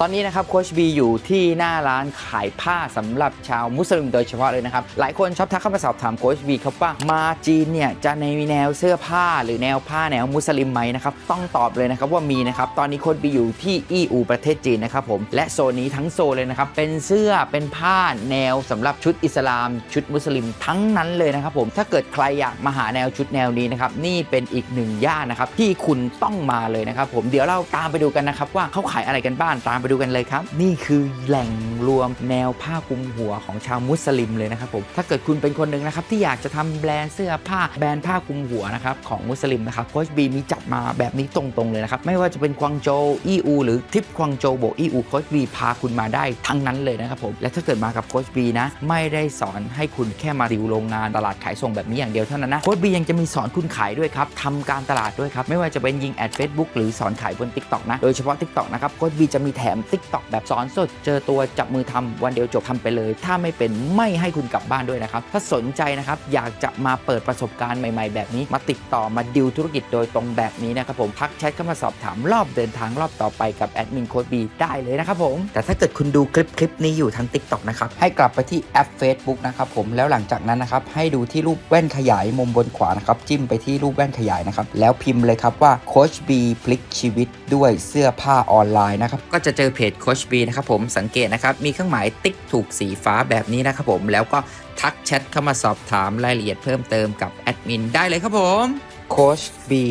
ตอนนี้นะครับโคชบีอยู่ที่หน้าร้านขายผ้าสำหรับชาวมุสลิมโดยเฉพาะเลยนะครับ หลายคนชอบทักเข้ามาสอบถามโคชบีครับว่ามาจีนเนี่ยจะในแนวเสื้อผ้าหรือแนวผ้าแนวมุสลิมไหมนะครับ ต้องตอบเลยนะครับว่ามีนะครับ ตอนนี้โคชบีอยู่ที่อีอูประเทศจีนนะครับผม และโซนนี้ทั้งโซนเลยนะครับ เป็นเสื้อเป็นผ้าแนวสำหรับชุดอิสลาม ชุดมุสลิมทั้งนั้นเลยนะครับผม ถ้าเกิดใครอยากมาหาแนวชุดแนวนี้นะครับนี่เป็นอีกหนึ่งย่านนะครับที่คุณต้องมาเลยนะครับผมเดี๋ยวเราตามไปดูกันนะครับว่าเขาขายอะไรกันบ้างตามไปดูกันเลยครับ นี่คือแหล่งรวมแนวผ้าคลุมหัวของชาวมุสลิมเลยนะครับผม ถ้าเกิดคุณเป็นคนหนึ่งนะครับที่อยากจะทำแบรนด์เสื้อผ้าแบรนด์ผ้าคลุมหัวนะครับของมุสลิมนะครับโคชบีมีจัดมาแบบนี้ตรงๆเลยนะครับ ไม่ว่าจะเป็นกวางโจวอีอู หรือทริปกวางโจวโบกอีอูโคชบีพาคุณมาได้ทั้งนั้นเลยนะครับผม และถ้าเกิดมากับโคชบีนะ ไม่ได้สอนให้คุณแค่มาดิวโรงงานตลาดขายส่งแบบนี้อย่างเดียวเท่านั้นนะโคชบียังจะมีสอนคุณขายด้วยครับทำการตลาดด้วยครับไม่ว่าจะเป็นยิงแอดเฟซบุ๊กหรือสอนขายบน t ิ k t o k นะโดยเฉพาะ t ิ k t o k นะครับโคชบีจะมีแถม t ิ k t o k แบบสอนสด เจอตัวจับมือทำวันเดียวจบทำไปเลย ถ้าไม่เป็นไม่ให้คุณกลับบ้านด้วยนะครับ ถ้าสนใจนะครับ อยากจะมาเปิดประสบการณ์ใหม่ๆ แบบนี้ มาติดต่อมาดิวธุรกิจโดยตรงแบบนี้นะครับผมทักแชทเข้ามาสอบถามรอบเดินทางรอบต่อไปกับแอดมินโค้ดบีได้เลยนะครับผม แต่ถ้าเกิดคุณดูคลิปคลิปนี้อยู่ทาง TikTok นะครับให้กลับไปที่แอป Facebook นะครับผมแล้วหลังจากนั้นนะครับให้ดูที่รูปแว่นขยายมุมบนขวานะครับจิ้มไปที่รูปแว่นขยายนะครับแล้วพิมพ์เลยครับว่าโค้ชบีพลิกชีวิตด้วยเสื้อผ้าออนไลน์นะครับก็จะเจอเพจโคชบีนะครับผมสังเกตนะครับมีเครื่องหมายติ๊กถูกสีฟ้าแบบนี้นะครับผมแล้วก็ทักแชทเข้ามาสอบถามรายละเอียดเพิ่มเติมกับแอดมินได้เลยครับผมโคชบี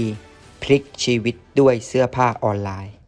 พลิกชีวิตด้วยเสื้อผ้าออนไลน์